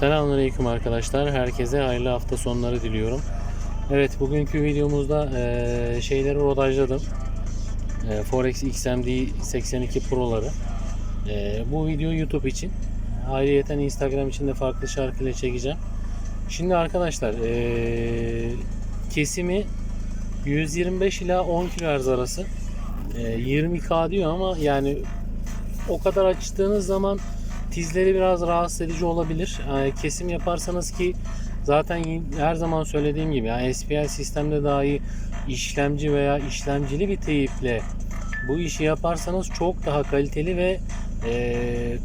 Selamünaleyküm arkadaşlar. Herkese hayırlı hafta sonları diliyorum. Evet bugünkü videomuzda eee, şeyleri rodajladım. Eee, Forex XMD 82 Pro'ları. Eee, bu video YouTube için. Ayrıyeten Instagram için de farklı şarkıyla çekeceğim. Şimdi arkadaşlar eee, kesimi 125 ila 10 kHz arası. Eee, 20K diyor ama yani o kadar açtığınız zaman tizleri biraz rahatsız edici olabilir. Yani kesim yaparsanız ki zaten her zaman söylediğim gibi yani SPI sistemde dahi işlemci veya işlemcili bir teyiple bu işi yaparsanız çok daha kaliteli ve e,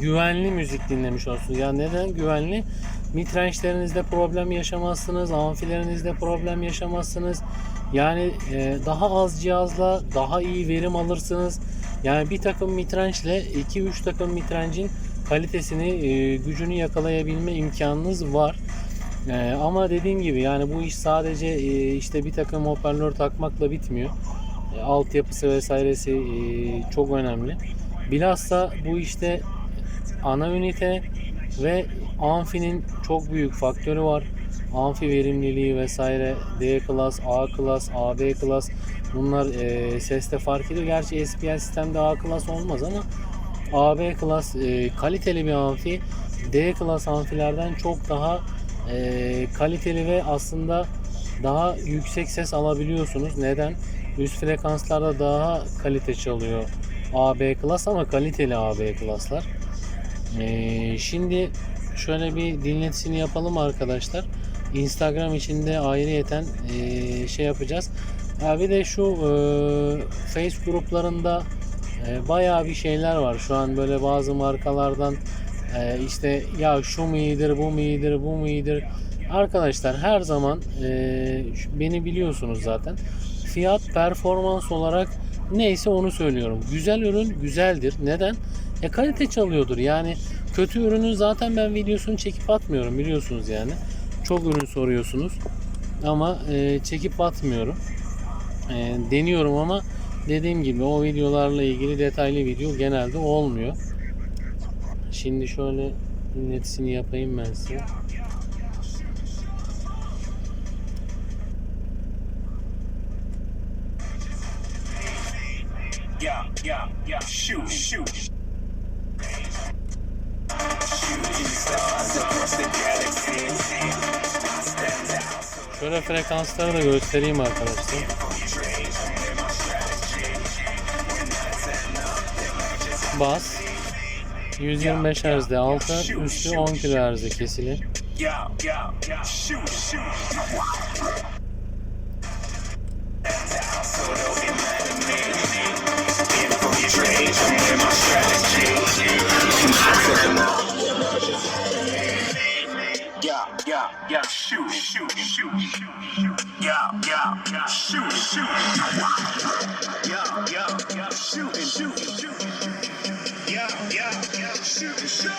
güvenli müzik dinlemiş olursunuz. Yani neden güvenli? Mitrençlerinizde problem yaşamazsınız, amfilerinizde problem yaşamazsınız. Yani e, daha az cihazla daha iyi verim alırsınız. Yani bir takım mitrençle 2-3 takım mitrencin kalitesini, e, gücünü yakalayabilme imkanınız var. E, ama dediğim gibi yani bu iş sadece e, işte bir takım hoparlör takmakla bitmiyor. E, altyapısı vesairesi çok önemli. Bilhassa bu işte ana ünite ve amfinin çok büyük faktörü var. Amfi verimliliği vesaire D klas, A klas, AB klas bunlar e, seste fark ediyor. Gerçi SPL sistemde A klas olmaz ama AB klas e, kaliteli bir amfi D klas amfilerden çok daha e, kaliteli ve aslında daha yüksek ses alabiliyorsunuz. Neden? Üst frekanslarda daha kalite çalıyor AB klas ama kaliteli AB klaslar. Ee, şimdi şöyle bir dinletisini yapalım arkadaşlar. Instagram içinde ayrıyeten e, şey yapacağız. Ha bir de şu e, Face gruplarında e, bayağı bir şeyler var. Şu an böyle bazı markalardan e, işte ya şu mu iyidir, bu mu iyidir, bu mu iyidir. Arkadaşlar her zaman e, beni biliyorsunuz zaten. Fiyat performans olarak neyse onu söylüyorum. Güzel ürün güzeldir. Neden? E kalite çalıyordur. Yani kötü ürünün zaten ben videosunu çekip atmıyorum biliyorsunuz yani. Çok ürün soruyorsunuz. Ama e, çekip atmıyorum. E, deniyorum ama dediğim gibi o videolarla ilgili detaylı video genelde olmuyor. Şimdi şöyle dinletisini yapayım ben size. Yeah, yeah, yeah. Shoot, shoot. Shooting stars across the galaxy. Şöyle frekansları da göstereyim arkadaşlar. Bas 125 Hz'de altı, üstü 10 kHz'de kesili. Yeah, yeah, yeah. Shoot, shoot, shoot, shoot. Yeah, yeah, yeah. Shoot, shoot. Yeah, yeah, yeah. Shoot, shoot, shoot. Yeah, yeah, yeah. Shoot, shoot.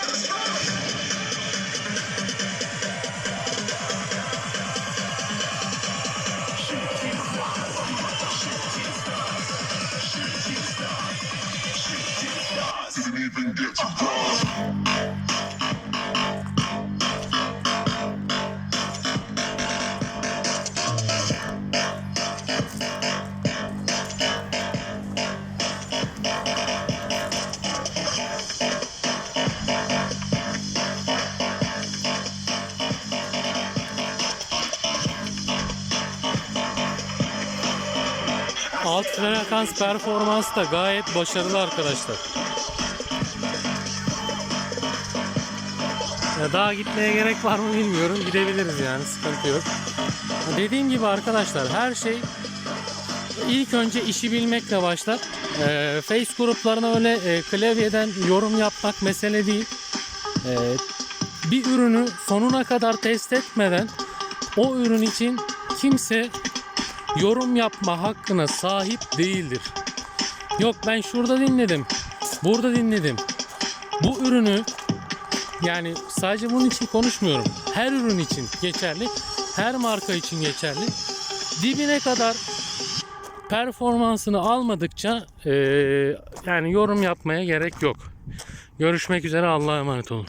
Even get to cross. Alt frekans performans da gayet başarılı arkadaşlar. Ya daha gitmeye gerek var mı bilmiyorum. Gidebiliriz yani sıkıntı yok. Dediğim gibi arkadaşlar her şey ilk önce işi bilmekle başlar. Ee, Face gruplarına öyle e, klavyeden yorum yapmak mesele değil. Ee, bir ürünü sonuna kadar test etmeden o ürün için kimse yorum yapma hakkına sahip değildir. Yok ben şurada dinledim. Burada dinledim. Bu ürünü yani sadece bunun için konuşmuyorum. Her ürün için geçerli. Her marka için geçerli. Dibine kadar performansını almadıkça eee, yani yorum yapmaya gerek yok. Görüşmek üzere Allah'a emanet olun.